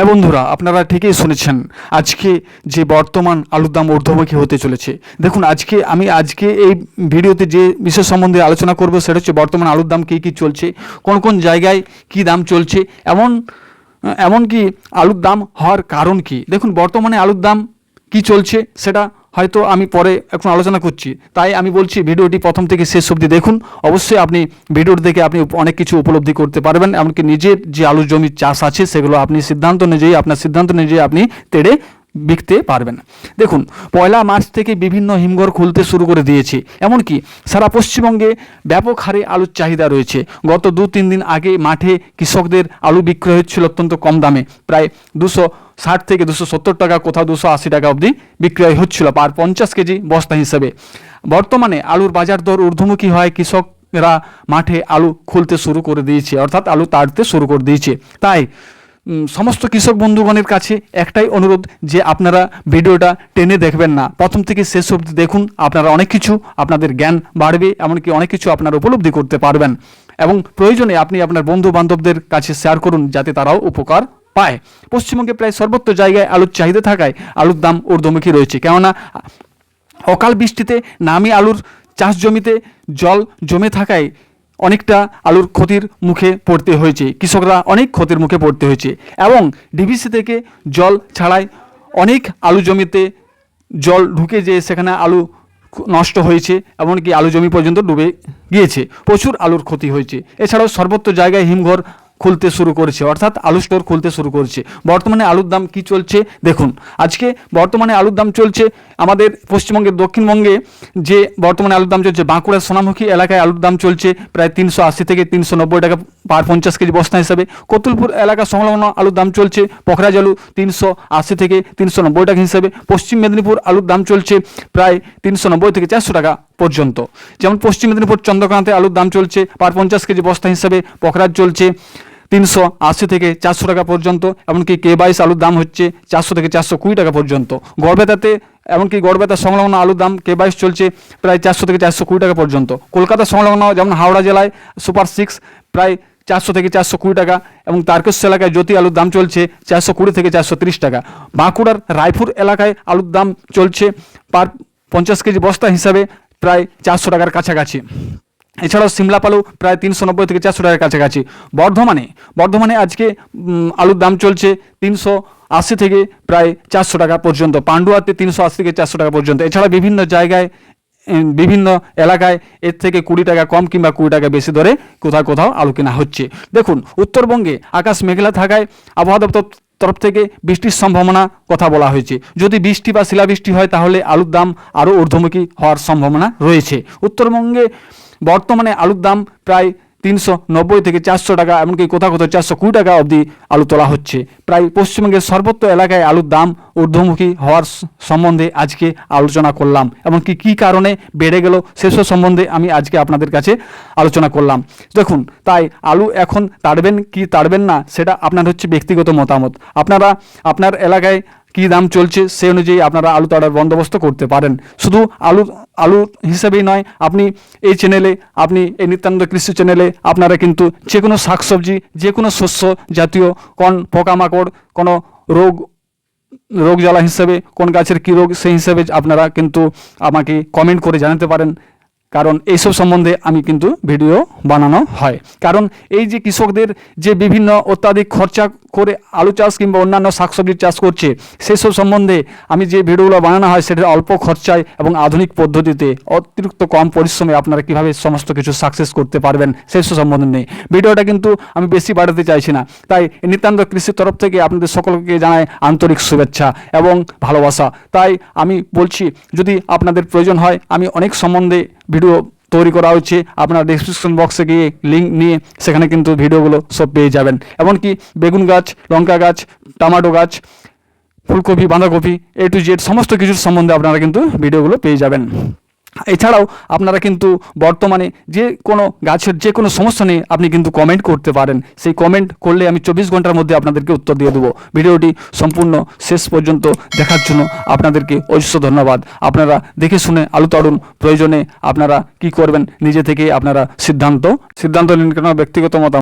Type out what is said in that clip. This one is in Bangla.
হ্যাঁ বন্ধুরা, আপনারা ঠিকই শুনেছেন, আজকে যে বর্তমান আলুর দাম ঊর্ধ্বমুখী হতে চলেছে। দেখুন, আজকে আমি আজকে এই ভিডিওতে যে বিষয় সম্বন্ধে আলোচনা করব সেটা হচ্ছে বর্তমান আলুর দাম কী কী চলছে, কোন কোন জায়গায় কি দাম চলছে, এমন, এমনকি আলুর দাম হওয়ার কারণ কি। দেখুন, বর্তমানে আলুর দাম কি চলছে সেটা হয়তো আমি পরে এখন আলোচনা করছি। তাই আমি বলছি ভিডিওটি প্রথম থেকে শেষ অবধি দেখুন। অবশ্যই আপনি ভিডিওটি দেখে আপনি অনেক কিছু উপলব্ধি করতে পারবেন, এমনকি নিজের যে আলু জমির চাষ আছে, সেগুলো আপনি সিদ্ধান্ত অনুযায়ী আপনার সিদ্ধান্ত অনুযায়ী আপনি তেড়ে বিকতে পারবেন। দেখুন, পয়লা মার্চ থেকে বিভিন্ন হিমঘর খুলতে শুরু করে দিয়েছে। এমনকি সারা পশ্চিমবঙ্গে ব্যাপক হারে আলুর চাহিদা রয়েছে। গত দু তিন দিন আগে মাঠে কৃষকদের আলু বিক্রয় হচ্ছিল অত্যন্ত কম দামে। প্রায় দুশো ষাট থেকে দুশো সত্তর টাকা, কোথাও দুশো আশি টাকা অবধি বিক্রয় হচ্ছিল পার পঞ্চাশ কেজি বস্তা হিসেবে। বর্তমানে আলুর বাজার দর ঊর্ধ্বমুখী হয় কৃষকরা মাঠে আলু খুলতে শুরু করে দিয়েছে, অর্থাৎ আলু তাড়তে শুরু করে দিয়েছে। তাই সমস্ত কৃষক বন্ধুগণের কাছে একটাই অনুরোধ যে আপনারা ভিডিওটা টেনে দেখবেন না। প্রথম থেকে শেষ অবধি দেখুন, আপনারা অনেক কিছু আপনাদের জ্ঞান বাড়বে, এমনকি অনেক কিছু আপনারা উপলব্ধি করতে পারবেন। এবং প্রয়োজনে আপনি আপনার বন্ধু বান্ধবদের কাছে শেয়ার করুন, যাতে তারাও উপকার পায়। পশ্চিমবঙ্গে প্রায় সর্বত্র জায়গায় আলুর চাহিদা থাকায় আলুর দাম ঊর্ধ্বমুখী রয়েছে। কেননা, অকাল বৃষ্টিতে নামি আলুর চাষ জমিতে জল জমে থাকায় অনেকটা আলুর ক্ষতির মুখে পড়তে হয়েছে, কৃষকরা অনেক ক্ষতির মুখে পড়তে হয়েছে এবং ডিভিসি থেকে জল ছাড়াই অনেক আলু জমিতে জল ঢুকে যে সেখানে আলু নষ্ট হয়েছে, এমনকি আলু জমি পর্যন্ত ডুবে গিয়েছে। প্রচুর আলুর ক্ষতি হয়েছে। এছাড়াও সর্বত্র জায়গায় হিমঘর খুলতে শুরু করেছে, অর্থাৎ আলু স্টোর খুলতে শুরু করেছে। বর্তমানে আলুর দাম কি চলছে? দেখুন, আজকে বর্তমানে আলুর দাম চলছে আমাদের পশ্চিমবঙ্গের, দক্ষিণবঙ্গে যে বর্তমানে আলুর দাম চলছে, বাঁকুড়ার সোনামুখী এলাকায় আলুর দাম চলছে প্রায় তিনশো আশি থেকে তিনশো নব্বই টাকা পার পঞ্চাশ কেজি বস্তা হিসাবে। কতুলপুর এলাকা সংলগ্ন আলুর দাম চলছে পখরাজ আলু তিনশো আশি থেকে তিনশো নব্বই টাকা হিসাবে। পশ্চিম মেদিনীপুর আলুর দাম চলছে প্রায় তিনশো নব্বই থেকে চারশো টাকা পর্যন্ত। যেমন পশ্চিম মেদিনীপুর চন্দ্রকান্তে আলুর দাম চলছে পার পঞ্চাশ কেজি বস্তা হিসাবে পখরাজ চলছে তিনশো আশি থেকে চারশো টাকা পর্যন্ত, এমনকি কে বাইশ আলুর দাম হচ্ছে চারশো থেকে চারশো কুড়ি টাকা পর্যন্ত। গড়বেতাতে, এমনকি গড়বেতা সংলগ্ন আলুর দাম কে বাইশ চলছে প্রায় চারশো থেকে চারশো কুড়ি টাকা পর্যন্ত। কলকাতা সংলগ্ন, যেমন হাওড়া জেলায় সুপার সিক্স প্রায় চারশো থেকে চারশো কুড়ি টাকা, এবং তারকেশ্বর এলাকায় জ্যোতি আলুর দাম চলছে চারশো কুড়ি থেকে চারশো তিরিশ টাকা। বাঁকুড়ার রায়পুর এলাকায় আলুর দাম চলছে পার পঞ্চাশ কেজি বস্তা হিসাবে প্রায় চারশো টাকার কাছাকাছি। এছাড়াও সিমলা পালু প্রায় তিনশো নব্বই থেকে চারশো টাকার কাছাকাছি। বর্ধমানে বর্ধমানে আজকে আলুর দাম চলছে তিনশো আশি থেকে প্রায় চারশো টাকা পর্যন্ত। পাণ্ডুয়াতে তিনশো আশি থেকে চারশো টাকা পর্যন্ত। এছাড়া বিভিন্ন জায়গায় বিভিন্ন এলাকায় এর থেকে কুড়ি টাকা কম কিংবা কুড়ি টাকা বেশি দরে কোথাও কোথাও আলু কেনা হচ্ছে। দেখুন, উত্তরবঙ্গে আকাশ মেঘলা থাকায় আবহাওয়া দপ্তর তরফ থেকে বৃষ্টির সম্ভাবনা কথা বলা হয়েছে। যদি বৃষ্টি বা শিলাবৃষ্টি হয়, তাহলে আলুর দাম আরও ঊর্ধ্বমুখী হওয়ার সম্ভাবনা রয়েছে। উত্তরবঙ্গে বর্তমানে আলুর দাম প্রায় তিনশো নব্বই থেকে চারশো টাকা, এমনকি কোথাও কোথাও চারশো কুড়ি টাকা অবধি আলু তোলা হচ্ছে। প্রায় পশ্চিমবঙ্গের সর্বত্র এলাকায় আলুর দাম ঊর্ধ্বমুখী হওয়ার সম্বন্ধে আজকে আলোচনা করলাম, এমনকি কী কারণে বেড়ে গেল সেসব সম্বন্ধে আমি আজকে আপনাদের কাছে আলোচনা করলাম। দেখুন, তাই আলু এখন তাড়বেন কি তাড়বেন না, সেটা আপনার হচ্ছে ব্যক্তিগত মতামত। আপনারা, আপনার এলাকায় কী দাম চলছে সে অনুযায়ী আপনারা আলু তাড়ার বন্দোবস্ত করতে পারেন। শুধু আলু আলু হিসেবেই নয়, আপনি এই চ্যানেলে আপনি এই নিত্যানন্দ কৃষি চ্যানেলে আপনারা কিন্তু যে কোনো শাকসবজি যে কোনো শস্য জাতীয়, কোন পোকামাকড়, কোনো রোগ রোগ জ্বালা হিসেবে, কোন গাছের কী রোগ, সেই হিসেবে আপনারা কিন্তু আমাকে কমেন্ট করে জানাতে পারেন। কারণ এইসব সম্বন্ধে আমি কিন্তু ভিডিও বানানো হয়। কারণ এই যে কৃষকদের যে বিভিন্ন অত্যাধিক খরচা করে আলু চাষ কিংবা অন্যান্য শাকসবজির চাষ করছে, সেসব সম্বন্ধে আমি যে ভিডিওগুলো বানানো হয় সেটা অল্প খরচায় এবং আধুনিক পদ্ধতিতে অতিরিক্ত কম পরিশ্রমে আপনারা কীভাবে সমস্ত কিছু সাকসেস করতে পারবেন সেসব সম্বন্ধে নেই। ভিডিওটা কিন্তু আমি বেশি বাড়াতে চাইছি না। তাই নিতান্ত কৃষির তরফ থেকে আপনাদের সকলকে জানাই আন্তরিক শুভেচ্ছা এবং ভালোবাসা। তাই আমি বলছি, যদি আপনাদের প্রয়োজন হয়, আমি অনেক সম্বন্ধে ভিডিও তৈরি করা হচ্ছে আপনার ডিসক্রিপশন বক্সে গিয়ে লিঙ্ক নিয়ে সেখানে কিন্তু ভিডিওগুলো সব পেয়ে যাবেন। এমনকি বেগুন গাছ, লঙ্কা গাছ, টমাটো গাছ, ফুলকপি, বাঁধাকপি এ টু জেড সমস্ত কিছুর সম্বন্ধে আপনারা কিন্তু ভিডিওগুলো পেয়ে যাবেন। এছাড়াও আপনারা কিন্তু বর্তমানে যে কোনো গাছের যে কোনো সমস্যা নিয়ে আপনি কিন্তু কমেন্ট করতে পারেন। সেই কমেন্ট করলে আমি চব্বিশ ঘণ্টার মধ্যে আপনাদেরকে উত্তর দিয়ে দেবো। ভিডিওটি সম্পূর্ণ শেষ পর্যন্ত দেখার জন্য আপনাদেরকে অজস্র ধন্যবাদ। আপনারা দেখে শুনে আলু তাড়ুন প্রয়োজনে আপনারা কি করবেন? নিজে থেকে আপনারা সিদ্ধান্ত সিদ্ধান্ত নিন কেন? ব্যক্তিগত মতামত।